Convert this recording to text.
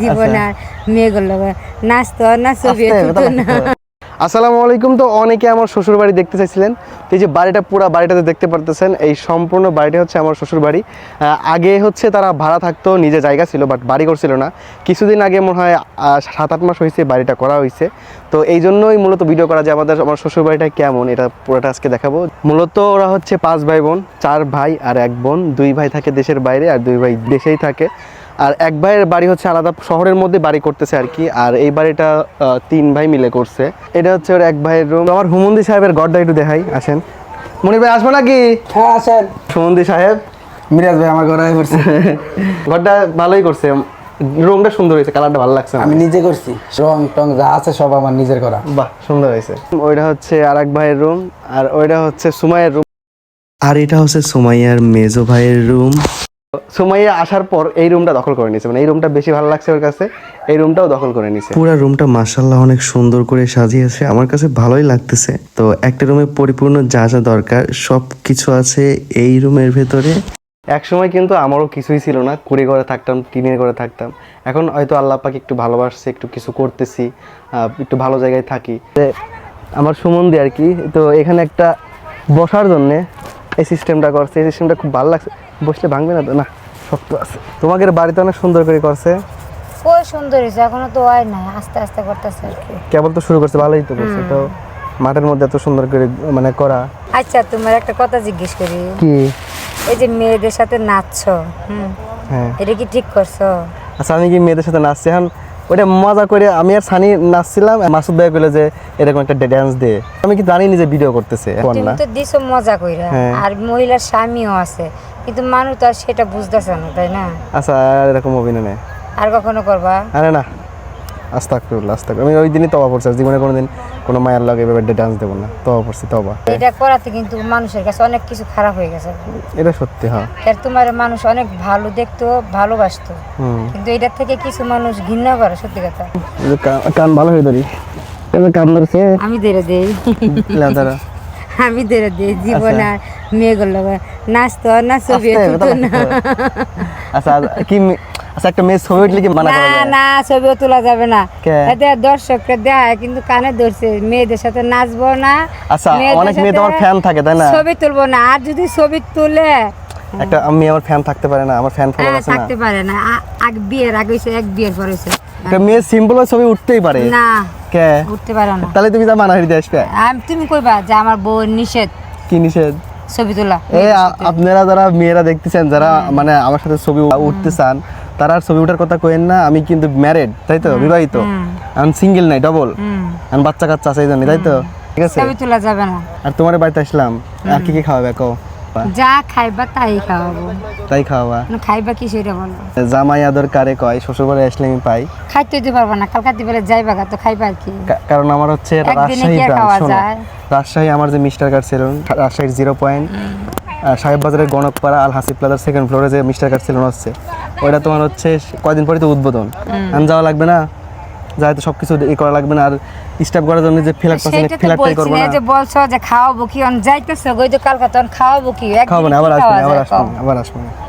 জীবন আর মেয়েগুলো নাচতো না ছবি আস্তে, তুলতো কথা না। আসসালামু আলাইকুম তো অনেকে আমার শ্বশুর বাড়ি দেখতে চাইছিলেন তো এই যে বাড়িটা পুরো বাড়িটাতে দেখতে পারতেছেন এই সম্পূর্ণ বাড়িটা হচ্ছে আমার শ্বশুর বাড়ি আগে হচ্ছে তারা ভাড়া থাকতো নিজে জায়গা ছিল বাট বাড়ি করছিল না। কিছুদিন আগে মনে হয় সাত আট মাস হয়েছে বাড়িটা করা হয়েছে। তো এই জন্যই মূলত ভিডিও করা যে আমাদের আমার শ্বশুর বাড়িটা কেমন এটা পুরোটা আজকে দেখাবো। মূলত ওরা হচ্ছে পাঁচ ভাই বোন চার ভাই আর এক বোন। দুই ভাই থাকে দেশের বাইরে আর দুই ভাই দেশেই থাকে। আর এক ভাইয়ের বাড়ি হচ্ছে আলাদা শহরের মধ্যে বাড়ি করতেছে আর কি আর এই বাড়িটা তিন ভাই মিলে করছে। এটা হচ্ছে ওর এক ভাইয়ের রুম আমার হুমন্দি সাহেবের গড়টা একটু দেখাই আসেন। মনির ভাই আসব নাকি? হ্যাঁ আসেন। সুমন্দি সাহেব। মিরাজ ভাই আমার ঘরে করছে ঘরটা ভালোই করছে। রুমটা সুন্দর হয়েছে কালারটা ভালো লাগছে আমি নিজে করছি। রং টং যা আছে সব আমার নিজের করা। বাহ সুন্দর হয়েছে। ওইটা হচ্ছে আর এক ভাইয়ের রুম আর ওইটা হচ্ছে সুমাইয়ের রুম আর এটা হচ্ছে সুমাইয়ার মেজো ভাইয়ের রুম সুমাইয়া আসার পর এই রুমটা দখল করে নিয়েছে মানে এই রুমটা বেশি ভালো লাগছে ওর কাছে এই রুমটাও দখল করে নিয়েছে পুরো রুমটা মাসাল্লাহ অনেক সুন্দর করে সাজিয়েছে। আমার কাছে ভালোই লাগতেছে। তো একটা রুমে পরিপূর্ণ যা যা দরকার সব কিছু আছে এই রুমের ভেতরে। এক সময় কিন্তু আমারও কিছুই ছিল না। কুড়ি ঘরে থাকতাম টিনের ঘরে থাকতাম। এখন হয়তো আল্লাহ পাক একটু ভালোবাসছে একটু কিছু করতেছি একটু ভালো জায়গায় থাকি। আমার সুমন্দি আর কি। তো এখানে একটা বসার জন্যে এই সিস্টেমটা করছে এই সিস্টেমটা খুব ভালো লাগছে। বসলে ভাঙবে না তো? না শক্ত আছে। তোমাদের বাড়িতে অনেক সুন্দর করে করছে। ওই সুন্দর হয়েছে? এখনও তো হয় নাই আস্তে আস্তে করতেছে আর কি। কেবল তো শুরু করছে ভালোই তো করছে। তো মাঠের মধ্যে এত সুন্দর করে মানে করা। আচ্ছা তোমার একটা কথা জিজ্ঞেস করি। কি? এই যে মেয়েদের সাথে নাচছো হুম? হ্যাঁ। এটা কি ঠিক করছ? আচ্ছা আমি কি মেয়েদের সাথে নাচছি? এখন ওটা মজা করে আমি আর সানি নাচছিলাম। মাসুদ ভাই বলে যে এরকম একটা ড্যান্স দে। আমি কি জানি নিজে ভিডিও করতেছে। তুমি তো দিছো মজা কইরা। হ্যাঁ। আর মহিলার স্বামীও আছে। কিন্তু মানুষ তো আর সেটা বুঝতেছে না তাই না? আচ্ছা এরকম অভিনয় নেই। আর কখনো করবা? আরে না। আস্তাক করল আস্তাক আমি ওই দিনই তবা পড়ছি জীবনে কোনোদিন কোনো মায়ের লাগে এভাবে ডান্স দেবো না। তবা পড়ছি তবা এটা করাতে কিন্তু মানুষের কাছে অনেক কিছু খারাপ হয়ে গেছে। এটা সত্যি হ্যাঁ। তোমার মানুষ অনেক ভালো দেখতো ভালোবাসতো। কিন্তু এটার থেকে কিছু মানুষ ঘৃণা করে সত্যি কথা। কান ভালো হয়ে ধরি। কান ধরছে। আমি দেরে দেই। আমি দেরে দেই জীবন আর মেয়েগুলো নাচতো না ছবি হবে। আচ্ছা কি আচ্ছা একটা মেয়ে ছবি উঠলে কি মানা করা যায়? না ছবিও তোলা যাবে না। কে? এতে দর্শকরা দেয় কিন্তু কানে ধরছে। মেয়েদের সাথে নাচবো না আচ্ছা অনেক মেয়ে তোমার ফ্যান থাকে তাই না? ছবি তুলবো না। আর যদি ছবি তুলে? একটা আমি আমার ফ্যান থাকতে পারে না আমার ফ্যান আছে না। থাকতে পারে না। আগ বিয়ের আগে হইছে, এক বিয়ের পর হইছে। একটা মেয়ে সিম্পল ছবি উঠতেই পারে। না কে? উঠতে পারে না। তাহলে তুমি যা মানা আসবে। তুমি কইবা যে আমার বউ নিষেধ। কি নিষেধ? ছবি তোলা। এ আপনারা যারা মেয়েরা দেখতেছেন যারা মানে আমার সাথে ছবি উঠতে চান তারা আর ছবি উঠার কথা কইেন না আমি কিন্তু ম্যারেড তাই তো? বিবাহিত। আমি সিঙ্গেল নাই ডবল আমি বাচ্চা কাচ্চা আছে জন্য তাই তো? ঠিক আছে? ছবি তোলা যাবে না। আর তোমার বাড়িতে আসলাম। আর কি কি খাওয়াবে কও? যা খাইবা তাই খাওয়াবো। তাই খাওয়াবা। খাইবা কি সেটা বলো। জামাই আদর কারে কয়? শ্বশুর বাড়ি আসলে আমি পাই। খাইতে দিতে পারবা না কালকাতে বেলা যাইবা তো খাইবা আর কি। কারণ আমার হচ্ছে রাজশাহী কি? রাজশাহী আমার যে মিস্টার কার্ড সেলুন রাজশাহীর জিরো পয়েন্ট সাহেব বাজারের গণকপাড়া আল হাসিব প্লাজার সেকেন্ড ফ্লোরে যে মিস্টার কার্ড সেলুন হচ্ছে ওইটা তোমার হচ্ছে কয়দিন পরে তো উদ্বোধন। আমি যাওয়া লাগবে না যাই তো সবকিছু ই করা লাগবে না আর স্টাফ করার জন্য যে ফিলার পাচ্ছেন ফিলার টাই করব না যে বলছো যে খাওয়াবো কি অন যাইতেছো গই তো কালকাতা অন খাওয়াবো কি খাওয়াবো না আবার খাওয়া আবার যায়, আবার